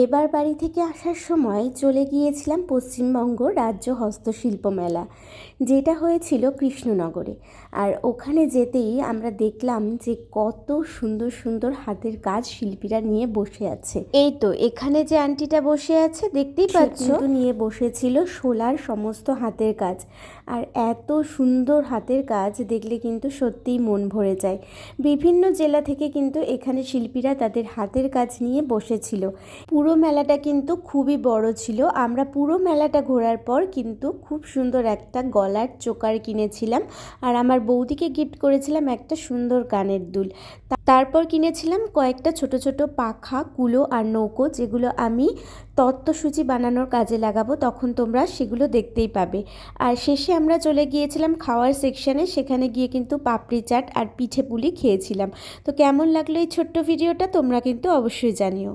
এবার বাড়ি থেকে আসার সময় চলে গিয়েছিলাম পশ্চিমবঙ্গ রাজ্য হস্তশিল্প মেলা যেটা হয়েছিল কৃষ্ণনগরে। আর ওখানে যেতেই আমরা দেখলাম যে কত সুন্দর সুন্দর হাতের কাজ শিল্পীরা নিয়ে বসে আছে। এই তো এখানে যে আন্টিটা বসে আছে দেখতেই পাচ্ছ? নিয়ে বসেছিল শোলার সমস্ত হাতের কাজ। আর এত সুন্দর হাতের কাজ দেখলে কিন্তু সত্যিই মন ভরে যায়। বিভিন্ন জেলা থেকে কিন্তু এখানে শিল্পীরা তাদের হাতের কাজ নিয়ে বসেছিল। পুরো মেলাটা কিন্তু খুবই বড় ছিল। আমরা পুরো মেলাটা ঘোরার পর কিন্তু খুব সুন্দর একটা গলার চোকার কিনেছিলাম আর আমার বৌদিকে গিফট করেছিলাম একটা সুন্দর কানের দুল। তারপর কিনেছিলাম কয়েকটা ছোট ছোট পাখা, কুলো আর নৌকো যেগুলো আমি তত্ত্বসূচি বানানোর কাজে লাগাবো, তখন তোমরা সেগুলো দেখতেই পাবে। আর শেষে আমরা চলে গিয়েছিলাম খাওয়ার সেকশানে সেখানে গিয়ে কিন্তু পাপড়ি চাট আর পিঠে পুলি খেয়েছিলাম। তো কেমন লাগল এই ছোট্ট ভিডিওটা তোমরা কিন্তু অবশ্যই জানিও।